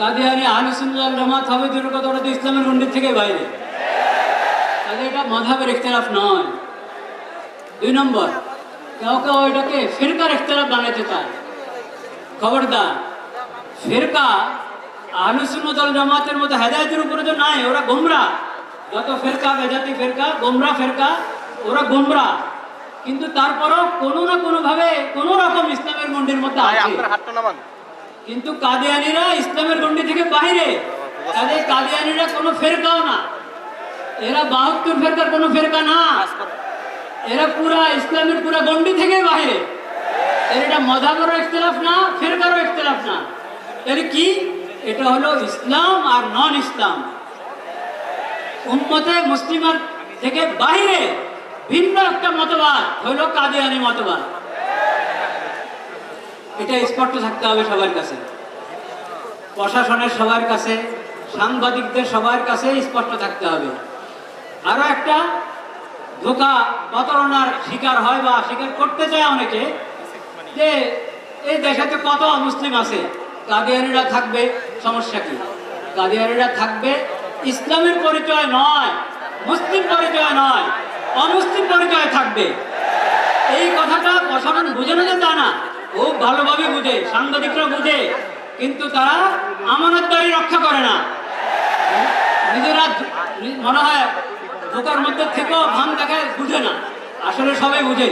কাদিয়ানি আহলুসুল্লাহ জামাত হবে দূর কথা ওটা তো ইসলামের মন্দির থেকে বাইরে। তাহলে এটা মাধাবের ইখতলাফ নয়। দুই নম্বর কেউ কেউ এটাকে ফিরকার ইখতলাফ বানাতে চায়। খবরদার ফিরকা আহলুসুন্নতল জামাতের মতো হেদায়তের উপরে তো নাই ওরা গোমরা। যত ফেরকা বেজাতি ফেরকা গোমরা ফেরকা ওরা গোমরা। কিন্তু তারপরও কোনো না কোনোভাবে কোনো রকম ইসলামের গণ্ডির মধ্যে আছে। আপনার হাতটা নামান। কিন্তু কাদিয়ানিরা ইসলামের গণ্ডি থেকে বাইরে। কাজে কাদিয়ানিরা কোনো ফেরকাও না। এরা বাহাত্তর ফেরকার কোনো ফেরকা না। এরা পুরা ইসলামের পুরা গণ্ডি থেকে বাইরে। এর এটা মজাবেরও ইখতলাফ না, ফেরকারও ইখতলাফ না। এর কি? এটা হলো ইসলাম আর নন ইসলাম উম্মতে মুসলিমার থেকে বাইরে ভিন্ন একটা মতবাদ হলো কাদিয়ানি মতবাদ। এটা স্পষ্ট থাকতে হবে সবার কাছে। প্রশাসনের সবার কাছে, সাংবাদিকদের সবার কাছে স্পষ্ট থাকতে হবে। আরও একটা, ধোকা, প্রতারণার শিকার হয় বা স্বীকার করতে চায় অনেকে, যে এই দেশে কত মুসলিম আছে, কাদিয়ানিরা থাকবে, সমস্যা কি? কাদিয়ানিরা থাকবে, ইসলামের পরিচয় নয়, মুসলিম পরিচয় নয়, অমুসলিম পরিচয় থাকবে। এই কথাটা প্রশাসন বুঝে না যে তা না। খুব ভালোভাবে বুঝে, সাংবাদিকরা বুঝে, কিন্তু তারা আমানতদারি রক্ষা করে না। নিজেরা মনে হয় ধোকার মধ্যে থেকেও ভান দেখায়, বুঝে না। আসলে সবাই বুঝে।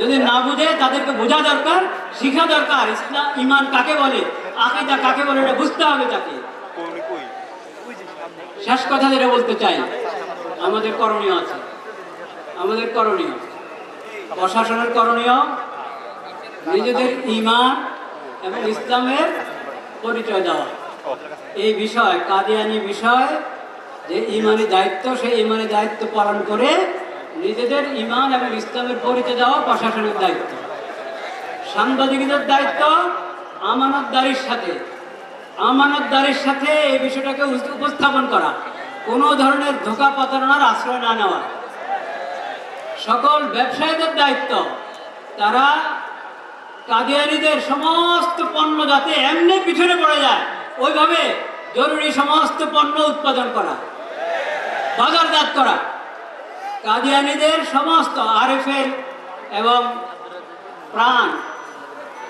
যদি না বুঝে, তাদেরকে বোঝা দরকার, শিখা দরকার। ইসলাম, ইমান কাকে বলে? আকিদা কাকে বলে? এটা বুঝতে হবে তাকে। শেষ কথা যেটা বলতে চাই, আমাদের করণীয় আছে। আমাদের করণীয়। প্রশাসনের করণীয় নিজেদের ইমান এবং ইসলামের পরিচয় দেওয়া। এই বিষয়, কাদিয়ানি বিষয়, যে ইমানি দায়িত্ব, সেই ইমানি দায়িত্ব পালন করে নিজেদের ইমান এবং ইসলামের পরিচয় দেওয়া প্রশাসনের দায়িত্ব। সাংবাদিকদের দায়িত্ব আমানতদারির সাথে। আমানতদারির সাথে এই বিষয়টাকে উপস্থাপন করা। কোনো ধরনের ধোকা প্রতারণার আশ্রয় না নেওয়া। সকল ব্যবসায়ীদের দায়িত্ব। তারা কাদিয়ানিদের সমস্ত পণ্য যাতে এমনি পিছনে পড়ে যায়, ওইভাবে জরুরি সমস্ত পণ্য উৎপাদন করা বাজারজাত করা। কাদিয়ানিদের সমস্ত আরএফএল এবং প্রাণ,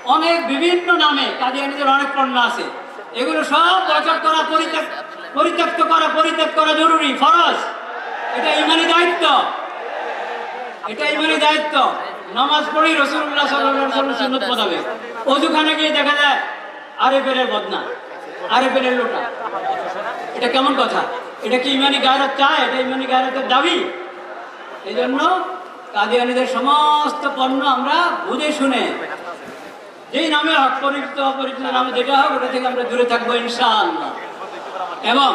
অনেক বিভিন্ন নামে কাদিয়ানিদের অনেক পণ্য আছে। এগুলো সব বয়কট করা পরিত্যাগ পরিত্যক্ত করা পরিত্যাগ করা জরুরি। ফরজ। এটা ইমানি দায়িত্ব। এটা ইমানি দায়িত্ব। নামাজ পড়ি রসুল্লাহ সাল্লাহ সুন্নত পদাবে অজুখানে গিয়ে দেখা যায় আরে পেলের বদনা আরে পেলের লোটা। এটা কেমন কথা? এটা কি ইমানি গায়রত চায়? এটা ইমানি গায়রতের দাবি? এই জন্য কাদিয়ানিদের সমস্ত পণ্য আমরা বুঝে শুনে, যেই নামে হোক পরিচিত, অপরিচিত নামে যেটা হোক, ওটা থেকে আমরা দূরে থাকব ইনশাআল্লাহ। এবং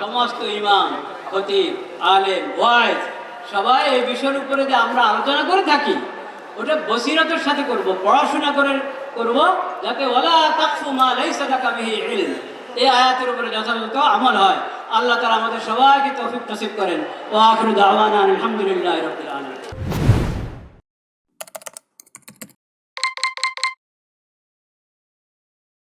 সমস্ত ইমাম, খতিব, আলেম, ওয়াইজ সবাই এই বিষয়ের উপরে যে আমরা আলোচনা করে থাকি ওটা বসিরতের সাথে করব, পড়াশোনা করে করব যাতে ওলা তাকফু মা লাইসা লাকা বিহি ইলম। এই আয়াতের উপরে যথাযথ আমল হয়। আল্লাহ তাআলা আমাদের সবাইকে তৌফিক নসিব করেন। ওয়া আখিরু দাওয়ানা আলহামদুলিল্লাহি রাব্বিল আলামিন।